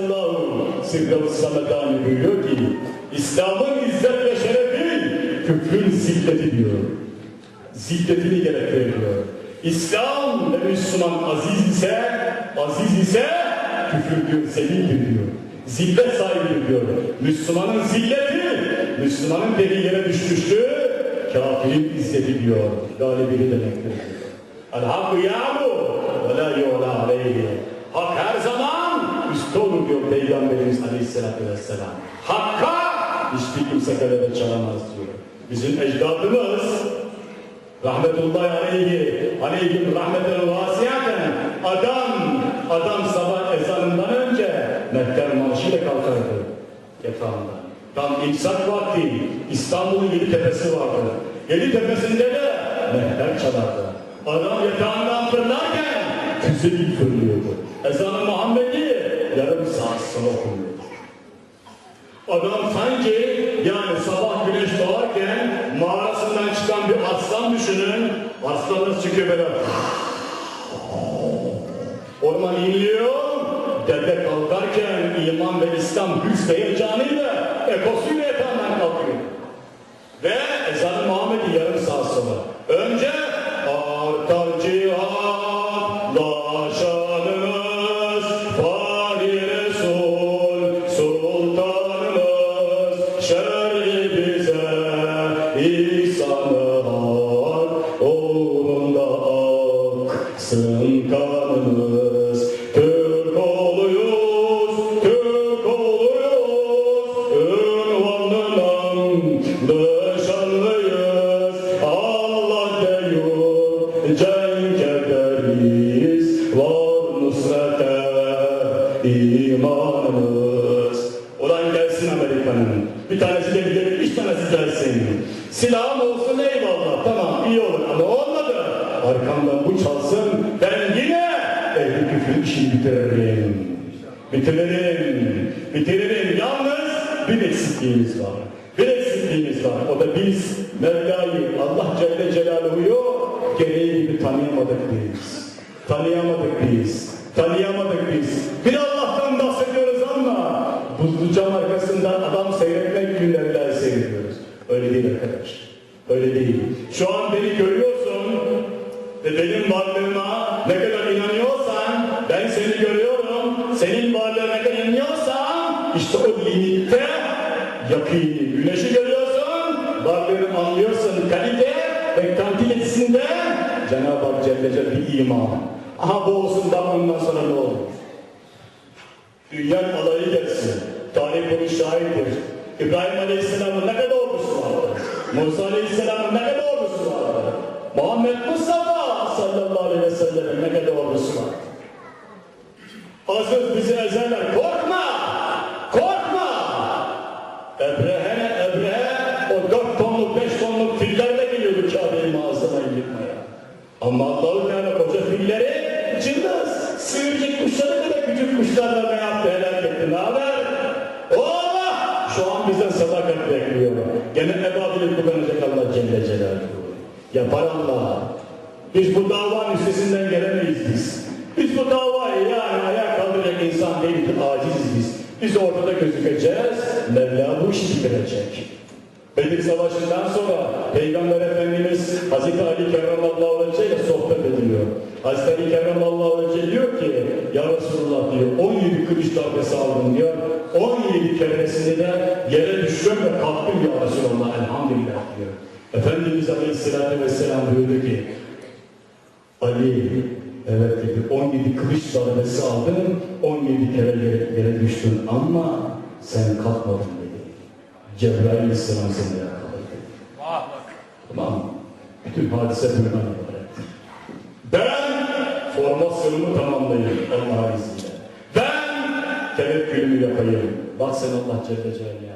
Kaddesallahu sirrahü sametani buyuruyor ki İslam'ın izzet ve şerefi küfrün zilleti diyor. Zilletini gerektiriyor. İslam ve Müslüman aziz ise, aziz ise küfür diyor, zelildir diyor. Zillet sahibidir diyor. Müslümanın zilleti, Müslümanın deli yere düşmüştü, kafirin izzeti diyor. Galibini demektir diyor. El-hakkı yâlu ve la yu'la aleyhi. Peygamberimiz Aleyhisselatü Vesselam. Hakka hiçbir kimse kalede çalamaz diyor. Bizim ecdadımız rahmetullahi aleyhi aleyhim rahmeten vasiyaten adam adam sabah ezanından önce mehter marşıyla kalkardı yatağından. Tam imsak vakti İstanbul'un yedi tepesi vardı. Yedi tepesinde de mehter çalardı. Adam yatağından fırlarken gibi fırlıyordu. Sonra okunuyordu. Adam sanki yani sabah güneş doğarken mağarasından çıkan bir aslan düşünün. Aslan çıkıyor böyle. Orman inliyor. Dede kalkarken iman ve İslam güç heyecanıyla ekosuyla yatağından kalkıyor. Ve imanımız Ulan gelsin Amerika'nın bir tanesi de gidelim, üç tanesi gelsin. Silahım olsun eyvallah, tamam iyi olur ama olmadı. Arkamdan bu çalsın, ben yine ehli küfür işini bitiririm. Bitiririm, bitiririm. Yalnız bir eksikliğimiz var. Bir eksikliğimiz var. O da biz Mevla'yı, Allah Celle Celaluhu'yu gereği gibi tanıyamadık biz. Tanıyamadık biz. Tanıyamadık biz. Bir Allah'tan bahsediyoruz ama buzlu cam arkasından adam seyretmek günlerden seyrediyoruz. Öyle değil arkadaş. Öyle değil. Şu an beni görüyorsun ve benim varlığıma ne kadar inanıyorsan ben seni görüyorum. Senin varlığına ne kadar inanıyorsan işte o limitte yakini. Güneşi görüyorsun, varlığını anlıyorsun. Kalite ve kantitesinde Cenab-ı Hak Celle Celle iman. Aha bu olsun da ondan sonra ne olur? Dünya alayı gelsin. Tarih bunu şahittir. İbrahim Aleyhisselam'ın ne kadar ordusu vardı? Musa Aleyhisselam'ın ne kadar ordusu vardı? Muhammed Mustafa sallallahu aleyhi ve sellem'in ne kadar ordusu vardı? Aziz bizi ezerler. Korkma! Kuşlarla ne yaptı, helal etti. Ne haber? Allah şu an bizden sadakat bekliyor. Gene ebadili kullanacak Allah Celle Celaluhu. Yapar Allah. Biz bu davanın üstesinden gelemeyiz biz. Biz bu davayı yani ayağa kaldıracak insan değiliz, aciziz biz. Biz ortada gözükeceğiz, Mevla bu işi bitirecek. Bedir Savaşı'ndan sonra Peygamber Efendimiz Hazreti Ali Kerramallahu Hazreti Kerramallahu Aleyhi diyor ki Ya Resulullah diyor 17 kılıç darbesi aldım diyor. 17 keresinde de yere düştüm ve kalktım ya Resulullah elhamdülillah diyor. Efendimiz Aleyhisselatü Vesselam buyurdu ki Ali evet dedi 17 kılıç darbesi aldın 17 kere yere, yere düştün ama sen kalkmadın dedi. Cebrail Aleyhisselam seni yakaladı. Tamam. Bütün hadise bundan formasyonumu tamamlayayım Allah'ın izniyle. Ben tevekkülümü yapayım. Bak sen Allah Celle Celaluhu'ya.